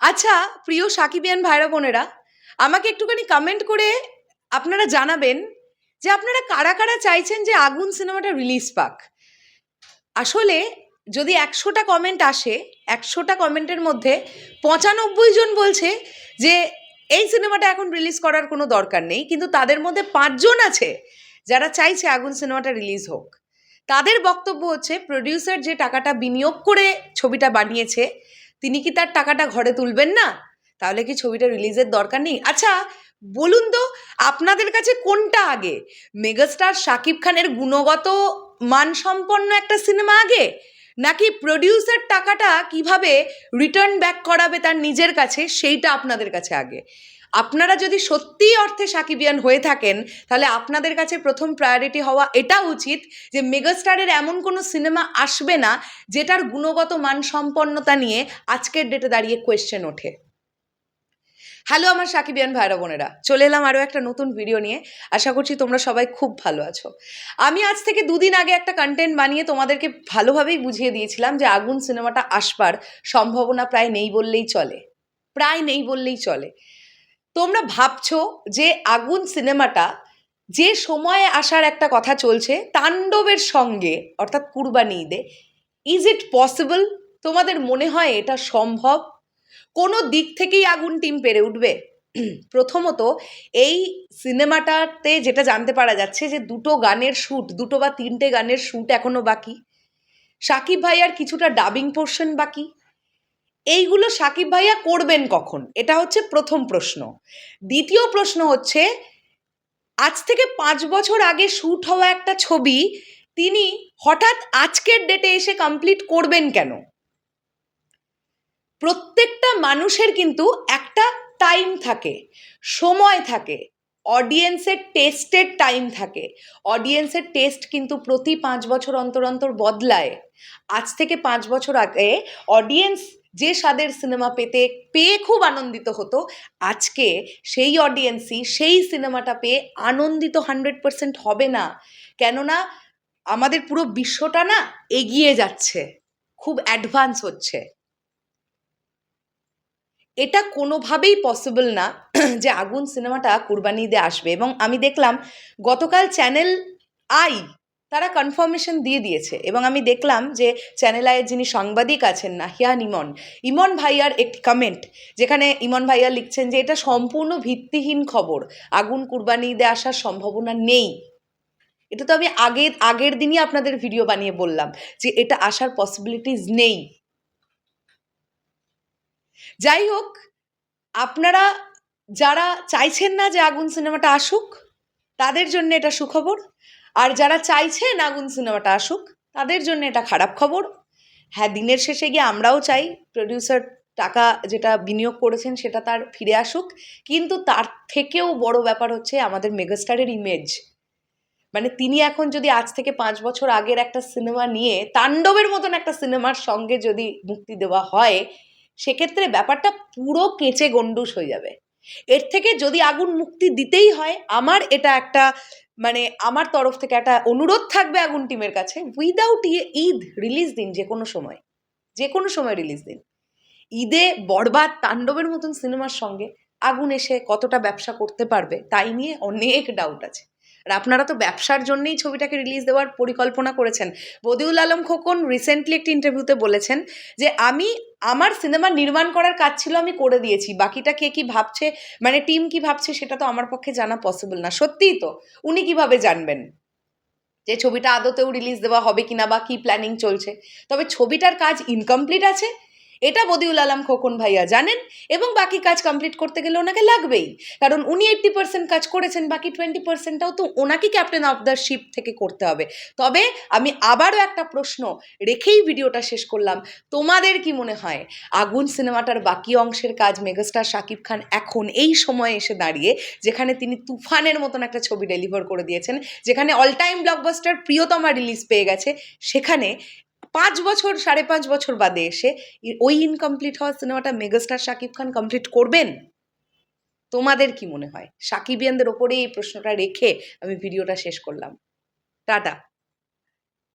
আচ্ছা প্রিয় সাকিবিয়ান ভাইরা বোনেরা, আমাকে একটুখানি কমেন্ট করে আপনারা জানাবেন যে আপনারা কারা কারা চাইছেন যে আগুন সিনেমাটা রিলিজ পাক? আসলে যদি একশোটা কমেন্ট আসে, একশোটা কমেন্টের মধ্যে পঁচানব্বই জন বলছে যে এই সিনেমাটা এখন রিলিজ করার কোনো দরকার নেই, কিন্তু তাদের মধ্যে পাঁচজন আছে যারা চাইছে আগুন সিনেমাটা রিলিজ হোক। তাদের বক্তব্য হচ্ছে প্রডিউসার যে টাকাটা বিনিয়োগ করে ছবিটা বানিয়েছে তিনি কি তার টাকাটা ঘরে তুলবেন না? তাহলে কি ছবিটা রিলিজের দরকার নেই? আচ্ছা বলুন তো, আপনাদের কাছে কোনটা আগে? মেগাস্টার শাকিব খানের গুণগত মানসম্পন্ন একটা সিনেমা আগে? নাকি প্রডিউসার টাকাটা কীভাবে রিটার্ন ব্যাক করাবে তার নিজের কাছে? সেইটা আপনাদের কাছে আগে। আপনারা যদি সত্যিই অর্থে সাকিবিয়ান হয়ে থাকেন, তাহলে আপনাদের কাছে প্রথম প্রায়োরিটি হওয়া এটা উচিত যে মেগাস্টারের এমন কোনো সিনেমা আসবে না, যেটার গুণগত মানসম্পন্নতা নিয়ে আজকের ডেটে দাঁড়িয়ে কোয়েশ্চেন ওঠে। হ্যালো আমার সাকিবিয়ান ভাইরা বোনেরা, চলে এলাম আরও একটা নতুন ভিডিও নিয়ে। আশা করছি তোমরা সবাই খুব ভালো আছো। আমি আজ থেকে দুদিন আগে একটা কন্টেন্ট বানিয়ে তোমাদেরকে ভালোভাবেই বুঝিয়ে দিয়েছিলাম যে আগুন সিনেমাটা আসবার সম্ভাবনা প্রায় নেই বললেই চলে। প্রায় নেই বললেই চলে। তোমরা ভাবছ যে আগুন সিনেমাটা যে সময়ে আসার একটা কথা চলছে তাণ্ডবের সঙ্গে, অর্থাৎ কুরবানি ঈদে ইজ ইট পসিবল তোমাদের মনে হয় এটা সম্ভব? কোনো দিক থেকেই আগুন টিম পেরে উঠবে? প্রথমত, এই সিনেমাটাতে যেটা জানতে পারা যাচ্ছে যে দুটো গানের শ্যুট দুটো বা তিনটে গানের শ্যুট এখনও বাকি। সাকিব ভাইয়ার কিছুটা ডাবিং পোর্শন বাকি। এইগুলো সাকিব ভাইয়া করবেন কখন? এটা হচ্ছে প্রথম প্রশ্ন। দ্বিতীয় প্রশ্ন হচ্ছে, আজ থেকে পাঁচ বছর আগে শ্যুট হওয়া একটা ছবি তিনি হঠাৎ আজকের ডেটে এসে কমপ্লিট করবেন কেন? প্রত্যেকটা মানুষের কিন্তু একটা টাইম থাকে, সময় থাকে অডিয়েন্সের টেস্টের টাইম থাকে। অডিয়েন্সের টেস্ট কিন্তু প্রতি পাঁচ বছর অন্তর অন্তর বদলায়। আজ থেকে পাঁচ বছর আগে অডিয়েন্স যে স্বাদের সিনেমা পেতে পেয়ে খুব আনন্দিত হতো। আজকে সেই অডিয়েন্সই সেই সিনেমাটা পেয়ে আনন্দিত হান্ড্রেড পার্সেন্ট হবে না। কেননা আমাদের পুরো বিশ্বটা না এগিয়ে যাচ্ছে। খুব অ্যাডভান্স হচ্ছে। এটা কোনোভাবেই পসিবল না যে আগুন সিনেমাটা কুরবানি ঈদে আসবে। এবং আমি দেখলাম গতকাল চ্যানেল আই তারা কনফার্মেশন দিয়ে দিয়েছে এবং আমি দেখলাম যে চ্যানেল আইয়ের যিনি সাংবাদিক আছেন নাহিয়ান ইমন ইমন ভাইয়ার একটি কমেন্ট যেখানে ইমন ভাইয়া লিখছেন যে এটা সম্পূর্ণ ভিত্তিহীন খবর, আগুন কুরবানি ঈদে আসার সম্ভাবনা নেই। এটা তো আমি আগের আগের দিনই আপনাদের ভিডিও বানিয়ে বললাম যে এটা আসার পসিবিলিটিস নেই। যাই হোক, আপনারা যারা চাইছেন না যে আগুন সিনেমাটা আসুক, তাদের জন্য এটা সুখবর। আর যারা চাইছেন আগুন সিনেমাটা আসুক, তাদের জন্য এটা খারাপ খবর। হ্যাঁ দিনের শেষে গিয়ে আমরাও চাই প্রডিউসার টাকা যেটা বিনিয়োগ করেছেন সেটা তার ফিরে আসুক। কিন্তু তার থেকেও বড় ব্যাপার হচ্ছে আমাদের মেগাস্টারের ইমেজ মানে তিনি এখন যদি আজ থেকে পাঁচ বছর আগের একটা সিনেমা নিয়ে তাণ্ডবের মতন একটা সিনেমার সঙ্গে যদি মুক্তি দেওয়া হয়, সেক্ষেত্রে ব্যাপারটা পুরো কেঁচে গন্ডুস হয়ে যাবে। এর থেকে যদি আগুন মুক্তি দিতেই হয়, আমার এটা একটা মানে আমার তরফ থেকে একটা অনুরোধ থাকবে আগুন টিমের কাছে উইদাউট ইয়ে ঈদ রিলিজ দিন যে কোনো সময়, যে কোনো সময় রিলিজ দিন। ঈদে বরবাদ তাণ্ডবের মতন সিনেমার সঙ্গে আগুন এসে কতটা ব্যবসা করতে পারবে তাই নিয়ে অনেক ডাউট আছে। আর আপনারা তো ব্যবসার জন্যই ছবিটাকে রিলিজ দেওয়ার পরিকল্পনা করেছেন। বদিউল আলম খোকন রিসেন্টলি একটি ইন্টারভিউতে বলেছেন যে, আমি, আমার সিনেমা নির্মাণ করার কাজ ছিল, আমি করে দিয়েছি। বাকিটা কে কি ভাবছে মানে টিম কি ভাবছে, সেটা তো আমার পক্ষে জানা পসিবল না। সত্যিই তো, উনি কীভাবে জানবেন যে, ছবিটা আদতেও রিলিজ দেওয়া হবে কিনা বা কি প্ল্যানিং চলছে? তবে ছবিটার কাজ ইনকমপ্লিট আছে এটা বদিউল আলম খোকন ভাইয়া জানেন এবং বাকি কাজ কমপ্লিট করতে গেলে ওনাকে লাগবেই। কারণ উনি এইট্টি পার্সেন্ট কাজ করেছেন, বাকি টোয়েন্টি পার্সেন্টটাও তো ওনাকে ক্যাপ্টেন অফ দ্য শিপ থেকে করতে হবে। তবে আমি আবারও একটা প্রশ্ন রেখেই ভিডিওটা শেষ করলাম, তোমাদের কি মনে হয়? আগুন সিনেমাটার বাকি অংশের কাজ মেগাস্টার শাকিব খান এখন এই সময়ে এসে দাঁড়িয়ে, যেখানে তিনি তুফানের মতন একটা ছবি ডেলিভার করে দিয়েছেন, যেখানে all time blockbuster Priyotoma release পেয়ে গেছে, সেখানে পাঁচ বছর, সাড়ে পাঁচ বছর বাদে এসে ওই ইনকমপ্লিট হওয়া সিনেমাটা মেগাস্টার শাকিব খান কমপ্লিট করবেন? তোমাদের কি মনে হয়? সাকিবিয়ানদের ওপরে এই প্রশ্নটা রেখে আমি ভিডিওটা শেষ করলাম। টাটা।